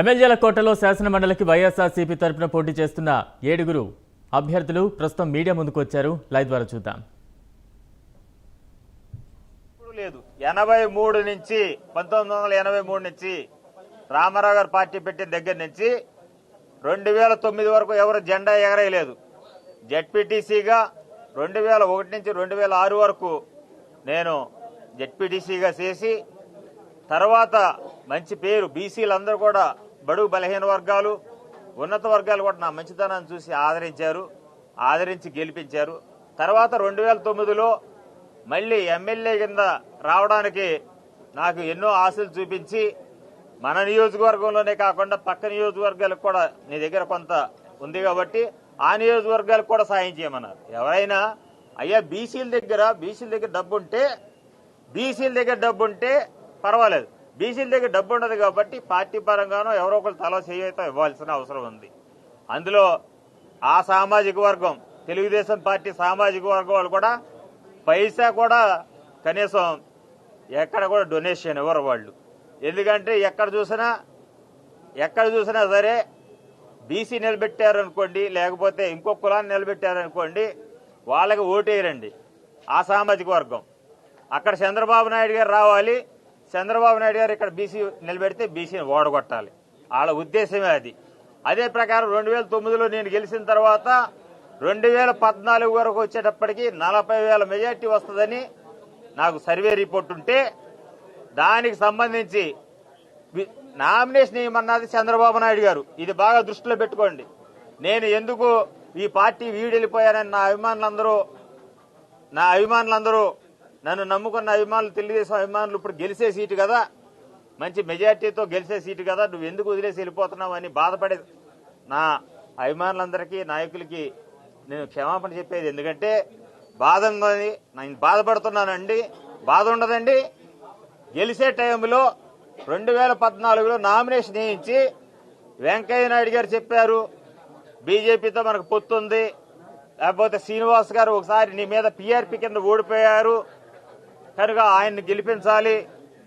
ఎమ్మెల్యేల కోటలో శాసనమండలికి వైఎస్ఆర్సీపీ తరపున పోటీ చేస్తున్న ఏడుగురు అభ్యర్థులు ప్రస్తుతం మీడియా ముందుకు వచ్చారు. లైవ్ ద్వారా చూద్దాం. లేదు. ఎనభై మూడు నుంచి పంతొమ్మిది వందల ఎనభై మూడు నుంచి రామారావు గారు పార్టీ పెట్టిన దగ్గర నుంచి రెండు వేల తొమ్మిది వరకు ఎవరు జెండా ఎగరేయలేదు. జెడ్పీటీసీగా రెండు వేల ఒకటి నుంచి రెండు వేల ఆరు వరకు నేను జెడ్పీటీసీగా చేసి తర్వాత మంచి పేరు బీసీలందరూ కూడా బడుగు బలహీన వర్గాలు ఉన్నత వర్గాలు కూడా నా మంచితనాన్ని చూసి ఆదరించారు ఆదరించి గెలిపించారు. తర్వాత రెండు వేల తొమ్మిదిలో మళ్ళీ ఎమ్మెల్యే కింద రావడానికి నాకు ఎన్నో ఆశలు చూపించి మన నియోజకవర్గంలోనే కాకుండా పక్క నియోజకవర్గాలకు కూడా నీ దగ్గర కొంత ఉంది కాబట్టి ఆ నియోజకవర్గాలకు కూడా సాయం చేయమన్నారు. ఎవరైనా అయ్యా బీసీల దగ్గర బీసీల దగ్గర డబ్బు ఉంటే బీసీల దగ్గర డబ్బు ఉంటే పర్వాలేదు. బీసీల దగ్గర డబ్బు ఉండదు కాబట్టి పార్టీ పరంగానో ఎవరో ఒకరు తల చేయతో ఇవ్వాల్సిన అవసరం ఉంది. అందులో ఆ సామాజిక వర్గం తెలుగుదేశం పార్టీ సామాజిక వర్గం వాళ్ళు కూడా పైసా కూడా కనీసం ఎక్కడ కూడా డొనేషన్ ఇవ్వరు వాళ్ళు. ఎందుకంటే ఎక్కడ చూసినా ఎక్కడ చూసినా సరే బీసీ నిలబెట్టారు అనుకోండి లేకపోతే ఇంకో కులాన్ని నిలబెట్టారనుకోండి వాళ్ళకి వాళ్ళకి ఓటేయరండి ఆ సామాజిక వర్గం. అక్కడ చంద్రబాబు నాయుడు గారు రావాలి చంద్రబాబు నాయుడు గారు ఇక్కడ బీసీ నిలబెడితే బీసీని ఓడగొట్టాలి. వాళ్ళ ఉద్దేశమే అది. అదే ప్రకారం రెండు వేల తొమ్మిదిలో నేను గెలిచిన తర్వాత రెండు వేల పద్నాలుగు వరకు వచ్చేటప్పటికి నలభై వేల మెజార్టీ వస్తుందని నాకు సర్వే రిపోర్ట్ ఉంటే దానికి సంబంధించి నామినేషన్ ఏమన్నది చంద్రబాబు నాయుడు గారు. ఇది బాగా దృష్టిలో పెట్టుకోండి. నేను ఎందుకు ఈ పార్టీ వీడెళ్ళిపోయానని నా అభిమానులందరూ నా అభిమానులందరూ నన్ను నమ్ముకున్న అభిమానులు తెలుగుదేశం అభిమానులు ఇప్పుడు గెలిచే సీటు కదా. మంచి మెజార్టీతో గెలిచే సీటు కదా. నువ్వు ఎందుకు వదిలేసి వెళ్ళిపోతున్నావు అని బాధపడే నా అభిమానులందరికీ నాయకులకి నేను క్షమాపణ చెప్పేది ఎందుకంటే బాధ ఉందని నేను బాధపడుతున్నానండి. బాధ ఉండదండి. గెలిచే టైంలో రెండు వేల పద్నాలుగులో నామినేషన్ వేయించి వెంకయ్య నాయుడు గారు చెప్పారు బీజేపీతో మనకు పొత్తుంది లేకపోతే శ్రీనివాస్ గారు ఒకసారి నీ మీద పీఆర్పీ కింద ఓడిపోయారు. కనుక ఆయన్ని గెలిపించాలి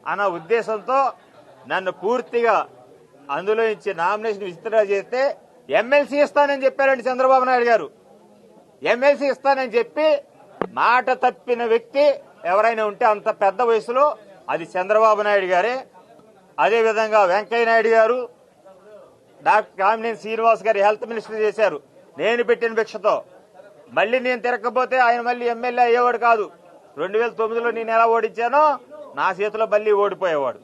అన్న ఉద్దేశంతో నన్ను పూర్తిగా అందులో ఇచ్చి నామినేషన్ విత్డ్రా చేస్తే ఎమ్మెల్సీ ఇస్తానని చెప్పారండి చంద్రబాబు నాయుడు గారు. ఎమ్మెల్సీ ఇస్తానని చెప్పి మాట తప్పిన వ్యక్తి ఎవరైనా ఉంటే అంత పెద్ద వయసులో అది చంద్రబాబు నాయుడు గారే. అదేవిధంగా వెంకయ్య నాయుడు గారు డాక్టర్ కామినేని శ్రీనివాస్ గారు హెల్త్ మినిస్టర్ చేశారు. నేను పెట్టిన భిక్షతో. మళ్ళీ నేను తిరగకపోతే ఆయన మళ్ళీ ఎమ్మెల్యే అయ్యేవాడు కాదు. రెండు వేల తొమ్మిదిలో నేను ఎలా ఓడించానో నా చేతిలో బల్లి ఓడిపోయేవాడు.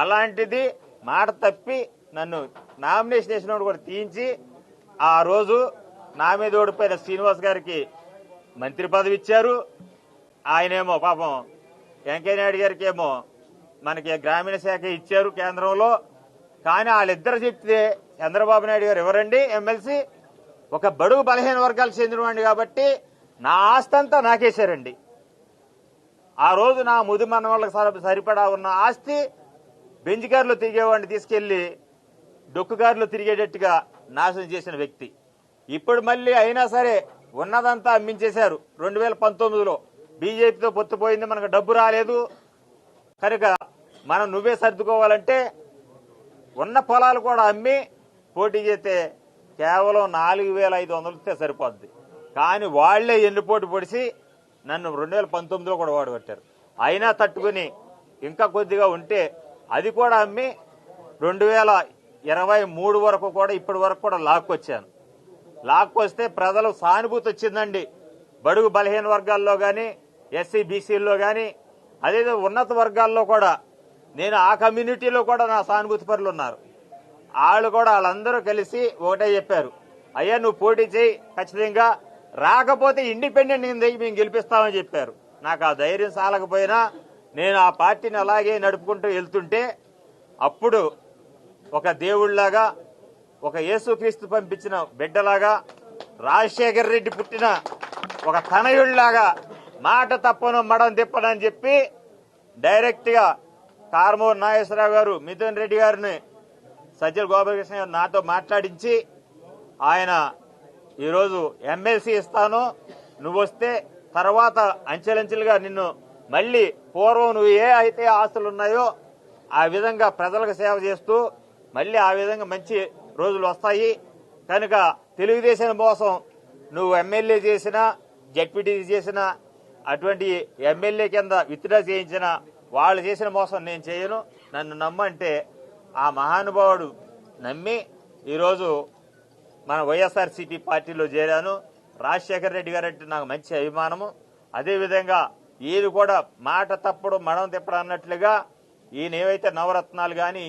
అలాంటిది మాట తప్పి నన్ను నామినేషన్ వేసినోడు కూడా తీయించి ఆ రోజు నా మీద ఓడిపోయిన శ్రీనివాస్ గారికి మంత్రి పదవి ఇచ్చారు. ఆయనేమో పాపం వెంకయ్య నాయుడు గారికి ఏమో మనకి గ్రామీణ శాఖ ఇచ్చారు కేంద్రంలో. కానీ వాళ్ళిద్దరు చెప్తే చంద్రబాబు నాయుడు గారు ఎవరండి? ఎమ్మెల్సీ. ఒక బడుగు బలహీన వర్గాలు చెందినవాడిని కాబట్టి నా ఆస్తి అంతా నాకేశారండి. ఆ రోజు నా ముది మనవాళ్ళకి సరిపడా ఉన్న ఆస్తి బెంజ్ కారులో తిరిగేవాడిని తీసుకెళ్ళి డొక్కు కారులో తిరిగేటట్టుగా నాశనం చేసిన వ్యక్తి. ఇప్పుడు మళ్ళీ అయినా సరే ఉన్నదంతా అమ్మించేశారు. రెండు వేల పంతొమ్మిదిలో బీజేపీతో పొత్తుపోయింది మనకు డబ్బు రాలేదు. కనుక మనం నువ్వే సర్దుకోవాలంటే ఉన్న పొలాలు కూడా అమ్మి పోటీ చేస్తే కేవలం నాలుగు వేల ఐదు వందలు సరిపోద్ది. కానీ వాళ్ళే ఎన్నుపోటు పొడిచి నన్ను రెండు వేల పంతొమ్మిదిలో కూడా ఓడగొట్టారు అయినా తట్టుకుని ఇంకా కొద్దిగా ఉంటే అది కూడా అమ్మి రెండు వేల ఇరవై మూడు వరకు కూడా ఇప్పటి వరకు కూడా లాక్కొచ్చాను. లాక్కొస్తే ప్రజలు సానుభూతి వచ్చిందండి. బడుగు బలహీన వర్గాల్లో కానీ ఎస్సీ బీసీల్లో కానీ అదే ఉన్నత వర్గాల్లో కూడా నేను ఆ కమ్యూనిటీలో కూడా నా సానుభూతి పరులు ఉన్నారు. వాళ్ళు కూడా వాళ్ళందరూ కలిసి ఒకటే చెప్పారు. అయ్యా నువ్వు పోటీ చేయి ఖచ్చితంగా రాకపోతే ఇండిపెండెంట్ కింద మేము గెలిపిస్తామని చెప్పారు. నాకు ఆ ధైర్యం సాలకపోయినా నేను ఆ పార్టీని అలాగే నడుపుకుంటూ వెళ్తుంటే అప్పుడు ఒక దేవుళ్ళాగా ఒక యేసుక్రీస్తు పంపించిన బిడ్డలాగా రాజశేఖర్ రెడ్డి పుట్టిన ఒక తనయుళ్ళాగా మాట తప్పను మడం తిప్పనని చెప్పి డైరెక్ట్గా కారమూరు నాగేశ్వరరావు గారు మిథున్ రెడ్డి గారిని సజ్జల గోపాలకృష్ణ గారు నాతో మాట్లాడించి ఆయన ఈరోజు ఎమ్మెల్సీ ఇస్తాను. నువ్వు వస్తే తర్వాత అంచెలంచెలుగా నిన్ను మళ్ళీ పూర్వం నువ్వు ఏ అయితే ఆస్తులు ఉన్నాయో ఆ విధంగా ప్రజలకు సేవ చేస్తూ మళ్ళీ ఆ విధంగా మంచి రోజులు వస్తాయి. కనుక తెలుగుదేశం మోసం నువ్వు ఎమ్మెల్యే చేసినా జడ్పీటీ చేసినా అటువంటి ఎమ్మెల్యే కింద విత్డ్రా చేయించిన వాళ్ళు చేసిన మోసం నేను చేయను. నన్ను నమ్మంటే ఆ మహానుభావుడు నమ్మి ఈరోజు మన వైఎస్ఆర్సీపీ పార్టీలో చేరాను. రాజశేఖర రెడ్డి గారు అంటే నాకు మంచి అభిమానము. అదేవిధంగా ఏది కూడా మాట తప్పుడు మనం తిప్పడం అన్నట్లుగా ఈయన ఏవైతే నవరత్నాలు కానీ